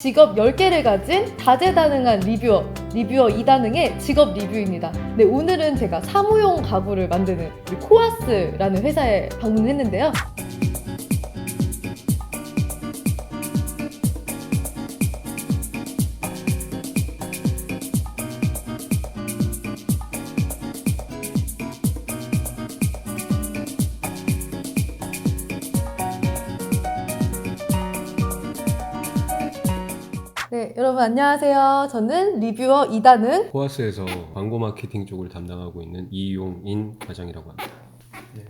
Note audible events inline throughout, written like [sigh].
직업 10개를 가진 다재다능한 리뷰어, 리뷰어 2다능의 직업 리뷰입니다. 네, 오늘은 제가 사무용 가구를 만드는 코아스라는 회사에 방문했는데요. 여러분 안녕하세요. 저는 리뷰어 2다능 코아스에서 광고 마케팅 쪽을 담당하고 있는 이용인 과장이라고 합니다.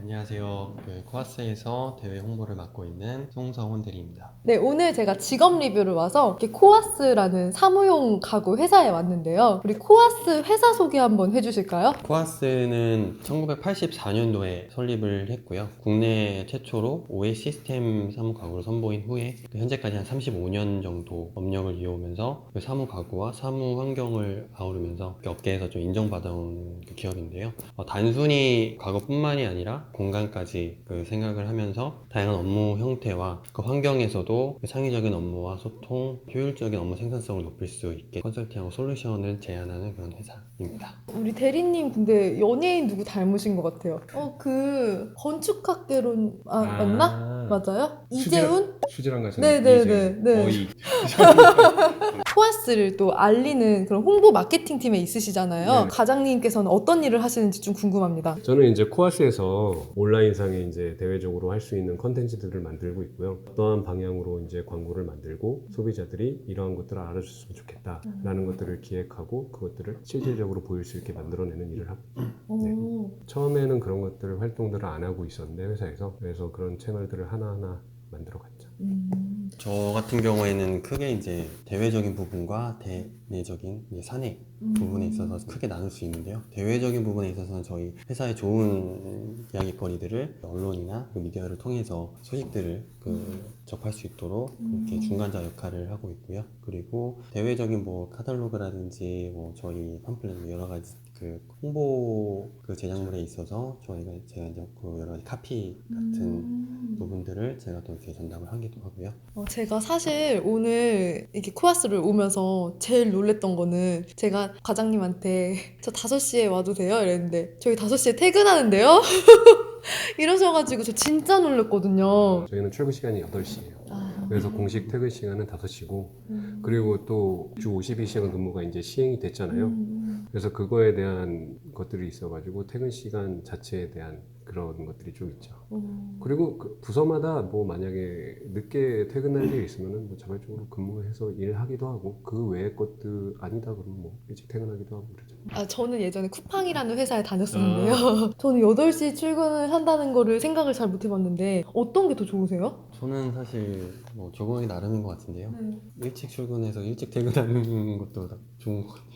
네, 안녕하세요. 그 코아스에서 대외 홍보를 맡고 있는 송성훈 대리입니다. 네, 오늘 제가 직업 리뷰를 와서 이렇게 코아스라는 사무용 가구 회사에 왔는데요. 우리 코아스 회사 소개 한번 해주실까요? 코아스는 1984년도에 설립을 했고요. 국내 최초로 OS 시스템 사무 가구를 선보인 후에 그 현재까지 한 35년 정도 업력을 이어오면서 그 사무 가구와 사무 환경을 아우르면서 그 업계에서 좀 인정받아온 그 기업인데요. 어, 단순히 가구뿐만이 아니라 공간까지 그 생각을 하면서 다양한 업무 형태와 그 환경에서도 그 창의적인 업무와 소통, 효율적인 업무 생산성을 높일 수 있게 컨설팅하고 솔루션을 제안하는 그런 회사입니다. 우리 대리님 근데 연예인 누구 닮으신 것 같아요. 어, 그 건축학개론 아, 맞나? 맞아요? 이재훈? 수지랑 같이 네, 네, 네, 네. 어이 [laughs] 코아스를 또 알리는 그런 홍보 마케팅 팀에 있으시잖아요. 네. 과장님께서는 어떤 일을 하시는지 좀 궁금합니다. 저는 이제 코아스에서 온라인상에 이제 대외적으로 할 수 있는 컨텐츠들을 만들고 있고요. 어떠한 방향으로 이제 광고를 만들고 소비자들이 이러한 것들을 알아줬으면 좋겠다라는 것들을 기획하고 그것들을 실질적으로 보일 수 있게 만들어내는 일을 하고 네. 오. 처음에는 그런 것들 활동들을 안 하고 있었는데 회사에서 그래서 그런 채널들을 하나하나 만들어 갔죠. 음. 저 같은 경우에는 크게 이제 대외적인 부분과 대내적인 이제 사내 음. 부분에 있어서 크게 나눌 수 있는데요. 대외적인 부분에 있어서는 저희 회사의 좋은 이야기거리들을 언론이나 그 미디어를 통해서 소식들을 그 접할 수 있도록 이렇게 음. 중간자 역할을 하고 있고요. 그리고 대외적인 뭐 카탈로그라든지 뭐 저희 팜플렛 뭐 여러 가지 그 홍보 그 제작물에 있어서 저희가 제가 이제 그 여러 가지 카피 같은 음. 부분들을 제가 또 이렇게 전담을 하기도 하고요. 어, 제가 사실 오늘 이렇게 코아스를 오면서 제일 놀랬던 거는 제가 과장님한테 [laughs] 저 5시에 와도 돼요? 이랬는데 저희 5시에 퇴근하는데요? [laughs] [laughs] 이러셔가지고 저 진짜 놀랬거든요. 저희는 출근 시간이 8시예요. 아, 그래서 공식 퇴근 시간은 5시고 음. 그리고 또 주 52시간 근무가 이제 시행이 됐잖아요. 음. 그래서 그거에 대한 것들이 있어가지고 퇴근 시간 자체에 대한 그런 것들이 좀 있죠. 음. 그리고 그 부서마다 뭐 만약에 늦게 퇴근할 일이 있으면은 뭐 자발적으로 근무해서 일하기도 하고 그 외의 것들 아니다 그러면 뭐 일찍 퇴근하기도 하고 그러죠. 아, 저는 예전에 쿠팡이라는 회사에 다녔었는데요. [laughs] 저는 8시 출근을 한다는 거를 생각을 잘 못 해봤는데 어떤 게 더 좋으세요? 저는 사실 뭐 적응하기 나름인 것 같은데요. 네. 일찍 출근해서 일찍 퇴근하는 것도 다 좋은 것 같아요.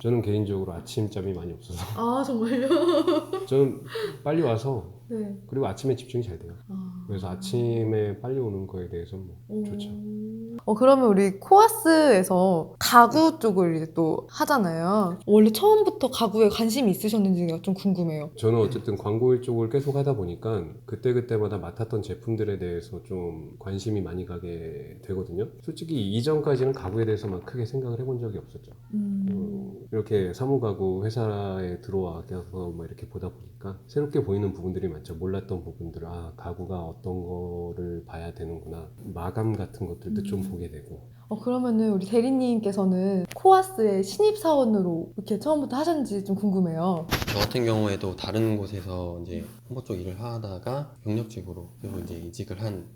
저는 개인적으로 아침잠이 많이 없어서 아, 정말요? [laughs] 저는 빨리 와서 네. 그리고 아침에 집중이 잘 돼요. 아. 그래서 아침에 빨리 오는 거에 대해서 뭐 좋죠. 어, 그러면 우리 코아스에서 가구 쪽을 이제 또 하잖아요. 원래 처음부터 가구에 관심이 있으셨는지가 좀 궁금해요. 저는 어쨌든 광고 일 쪽을 계속 하다 보니까 그때그때마다 맡았던 제품들에 대해서 좀 관심이 많이 가게 되거든요. 솔직히 이전까지는 가구에 대해서만 크게 생각을 해본 적이 없었죠. 어, 이렇게 사무가구 회사에 들어와서 뭐 이렇게 보다 보니까 새롭게 보이는 부분들이 많죠. 몰랐던 부분들, 아, 가구가 어떤 거를 봐야 되는구나. 마감 같은 것들도 좀 음. 보게 되고. 어, 그러면은 우리 대리님께서는 코아스의 신입사원으로 이렇게 처음부터 하셨는지 좀 궁금해요. 저 같은 경우에도 다른 곳에서 이제 홍보 쪽 일을 하다가 경력직으로 그리고 이제 이직을 한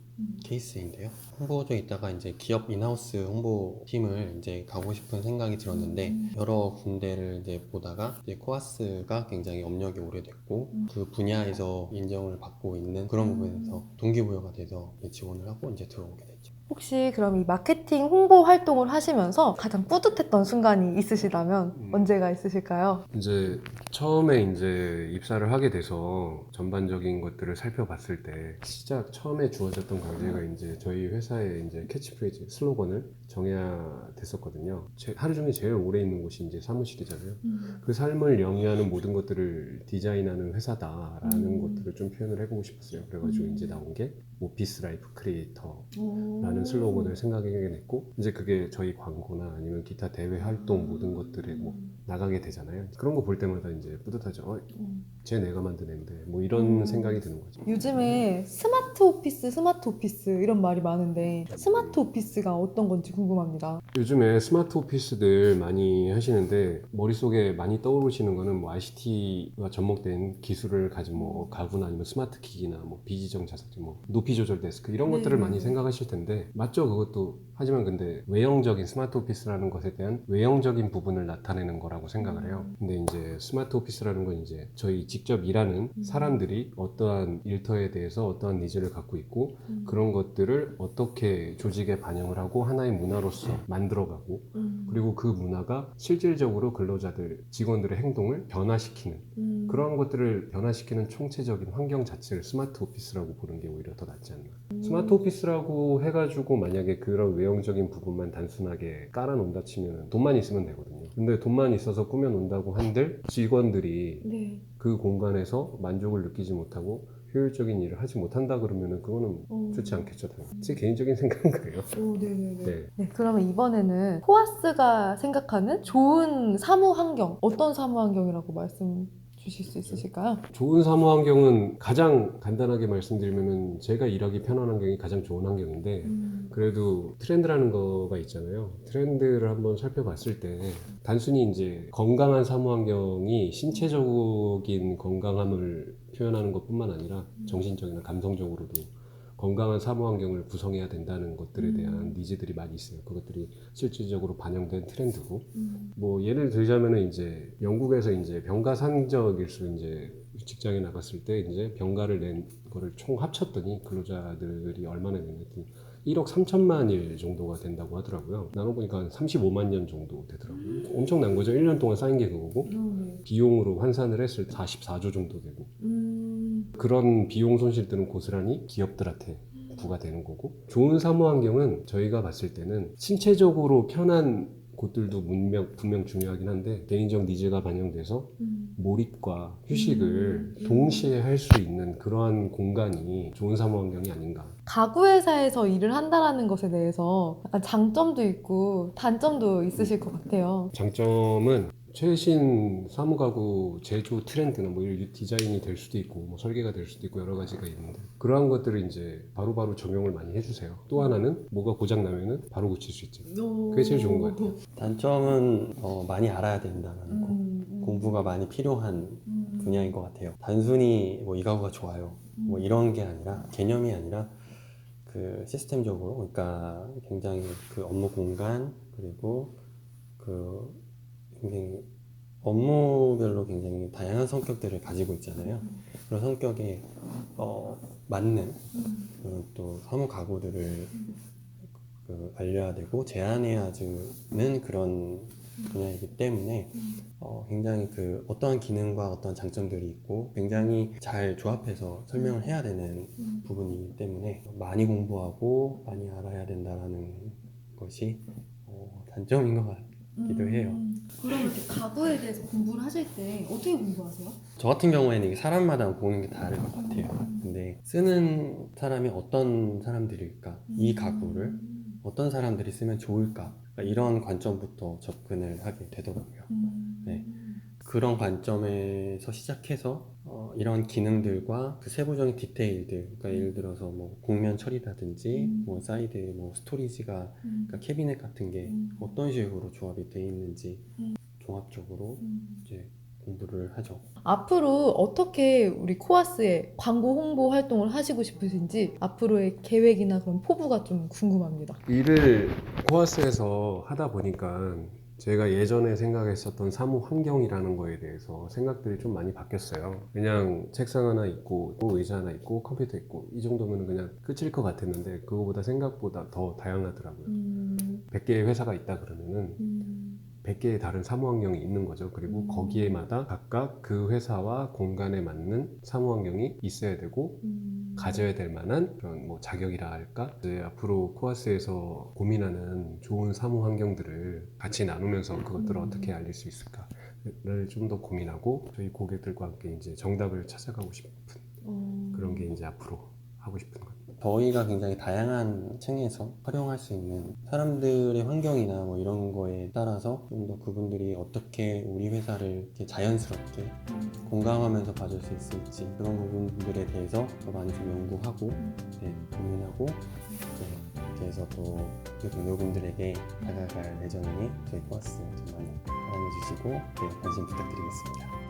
케이스인데요. 홍보 쪽에 있다가 이제 기업 인하우스 홍보 팀을 이제 가고 싶은 생각이 들었는데 음. 여러 군데를 이제 보다가 이제 코아스가 굉장히 업력이 오래됐고 음. 그 분야에서 인정을 받고 있는 그런 부분에서 동기부여가 돼서 이제 지원을 하고 이제 들어오게 됐죠. 혹시 그럼 이 마케팅 홍보 활동을 하시면서 가장 뿌듯했던 순간이 있으시다면 음. 언제가 있으실까요? 이제 처음에 이제 입사를 하게 돼서 전반적인 것들을 살펴봤을 때 시작 처음에 주어졌던 과제가 이제 저희 회사의 이제 캐치프레이즈 슬로건을 정해야 됐었거든요. 제- 하루 중에 제일 오래 있는 곳이 이제 사무실이잖아요. 그 삶을 영위하는 모든 것들을 디자인하는 회사다라는 음. 것들을 좀 표현을 해보고 싶었어요. 그래가지고 음. 이제 나온 게 오피스 라이프 크리에이터 오. 라는 슬로건을 생각하게 됐고 이제 그게 저희 광고나 아니면 기타 대회 활동 모든 것들에 뭐 나가게 되잖아요 그런 거 볼 때마다 이제 뿌듯하죠 어, 음. 쟤 내가 만든 애인데 뭐 이런 음. 생각이 드는 거죠 요즘에 스마트 오피스, 스마트 오피스 이런 말이 많은데 스마트 오피스가 어떤 건지 궁금합니다. 요즘에 스마트 오피스들 많이 하시는데 머릿속에 많이 떠오르시는 거는 뭐 ICT가 접목된 기술을 가진 뭐 가구나 아니면 스마트 기기나 뭐 비지정 자석제 뭐 높이 조절 데스크 이런 네. 것들을 많이 생각하실 텐데 맞죠 그것도 하지만 근데 외형적인 스마트 오피스라는 것에 대한 외형적인 부분을 나타내는 거라고 생각을 해요 근데 이제 스마트 오피스라는 건 이제 저희 직접 일하는 음. 사람들이 어떠한 일터에 대해서 어떠한 니즈를 갖고 있고 음. 그런 것들을 어떻게 조직에 반영을 하고 하나의 문화로서 만들어가고 음. 그리고 그 문화가 실질적으로 근로자들, 직원들의 행동을 변화시키는 음. 그러한 것들을 변화시키는 총체적인 환경 자체를 스마트 오피스라고 보는 게 오히려 더 낫지 않나. 음. 스마트 오피스라고 해가지고 만약에 그런 외 형적인 부분만 단순하게 깔아놓는다 치면 돈만 있으면 되거든요. 근데 돈만 있어서 꾸며놓는다고 한들 직원들이 네. 그 공간에서 만족을 느끼지 못하고 효율적인 일을 하지 못한다 그러면은 그거는 어. 좋지 않겠죠. 당연히. 제 개인적인 [laughs] 생각은 그래요. 오, 네네네. 네. 네, 그러면 이번에는 코아스가 생각하는 좋은 사무 환경, 어떤 사무 환경이라고 말씀 주실 수 있으실까요? 좋은 사무 환경은 가장 간단하게 말씀드리면은 제가 일하기 편한 환경이 가장 좋은 환경인데 음. 그래도 트렌드라는 거가 있잖아요. 트렌드를 한번 살펴봤을 때 단순히 이제 건강한 사무 환경이 신체적인 건강함을 표현하는 것뿐만 아니라 정신적이나 감성적으로도 건강한 사무 환경을 구성해야 된다는 것들에 대한 음. 니즈들이 많이 있어요. 그것들이 실질적으로 반영된 트렌드고 음. 뭐 예를 들자면은 이제 영국에서 이제 병가 산적일수 이제 직장에 나갔을 때 이제 병가를 낸 거를 총 합쳤더니 근로자들이 얼마나 됐는지 1억 3천만 일 정도가 된다고 하더라고요. 나눠보니까 한 35만 년 정도 되더라고요. 엄청난 거죠. 1년 동안 쌓인 게 그거고 네. 비용으로 환산을 했을 때 44조 정도 되고 음. 그런 비용 손실들은 고스란히 기업들한테 부과되는 거고 좋은 사무 환경은 저희가 봤을 때는 신체적으로 편한 곳들도 분명, 분명 중요하긴 한데 개인적 니즈가 반영돼서 음. 몰입과 휴식을 음. 동시에 할 수 있는 그러한 공간이 좋은 사무 환경이 아닌가 가구 회사에서 일을 한다라는 것에 대해서 약간 장점도 있고 단점도 있으실 것 같아요. 장점은 최신 사무가구 제조 트렌드나 뭐 이런 디자인이 될 수도 있고 뭐 설계가 될 수도 있고 여러 가지가 있는데 그러한 것들을 이제 바로바로 적용을 많이 해주세요. 또 하나는 뭐가 고장 나면은 바로 고칠 수 있죠. 그게 제일 좋은 것 같아요. 단점은 어, 많이 알아야 된다는 거. 음. 공부가 많이 필요한 음. 분야인 것 같아요. 단순히 뭐 이 가구가 좋아요. 뭐 이런 게 아니라 개념이 아니라 그 시스템적으로 그러니까 굉장히 그 업무 공간 그리고 그 굉장히 업무별로 굉장히 다양한 성격들을 가지고 있잖아요. 그런 성격에 어, 맞는 음. 그또 사무 가구들을 그 알려야 되고 제안해야 주는 그런 분야이기 때문에 어, 굉장히 그 어떠한 기능과 어떠한 장점들이 있고 굉장히 잘 조합해서 설명을 해야 되는 음. 부분이기 때문에 많이 공부하고 많이 알아야 된다라는 것이 어, 단점인 것 같 기도 해요. 음. 그럼 이렇게 가구에 대해서 공부를 하실 때 어떻게 공부하세요? 저 같은 경우에는 이게 사람마다 보는 게 다를 것 같아요. 근데 쓰는 사람이 어떤 사람들일까? 이 가구를 음. 어떤 사람들이 쓰면 좋을까? 그러니까 이런 관점부터 접근을 하게 되더라고요. 음. 네. 그런 관점에서 시작해서 어, 이런 기능들과 그 세부적인 디테일들, 그러니까 예를 들어서 뭐 곡면 처리라든지 음. 뭐 사이드 뭐 스토리지가 음. 그러니까 캐비넷 같은 게 음. 어떤 식으로 조합이 돼 있는지 음. 종합적으로 음. 이제 공부를 하죠. 앞으로 어떻게 우리 코아스에 광고 홍보 활동을 하시고 싶으신지 앞으로의 계획이나 그런 포부가 좀 궁금합니다. 일을 코아스에서 하다 보니까 제가 예전에 생각했었던 사무 환경이라는 거에 대해서 생각들이 좀 많이 바뀌었어요. 그냥 책상 하나 있고, 또 의자 하나 있고, 컴퓨터 있고, 이 정도면 그냥 끝일 것 같았는데, 그거보다 생각보다 더 다양하더라고요. 음. 100개의 회사가 있다 그러면은, 음. 100개의 다른 사무 환경이 있는 거죠. 그리고 음. 거기에마다 각각 그 회사와 공간에 맞는 사무 환경이 있어야 되고 음. 가져야 될 만한 그런 뭐 자격이라 할까? 이제 앞으로 코아스에서 고민하는 좋은 사무 환경들을 같이 나누면서 그것들을 음. 어떻게 알릴 수 있을까를 좀 더 고민하고 저희 고객들과 함께 이제 정답을 찾아가고 싶은 어. 그런 게 이제 앞으로 하고 싶은 것. 저희가 굉장히 다양한 층에서 활용할 수 있는 사람들의 환경이나 뭐 이런 거에 따라서 좀 더 그분들이 어떻게 우리 회사를 이렇게 자연스럽게 음. 공감하면서 봐줄 수 있을지 그런 부분들에 대해서 더 많이 좀 연구하고 네, 고민하고 네, 이렇게 해서 또 동료분들에게 다가갈 예정이니 저희 코아스 좀 많이 사랑해주시고 네, 관심 부탁드리겠습니다.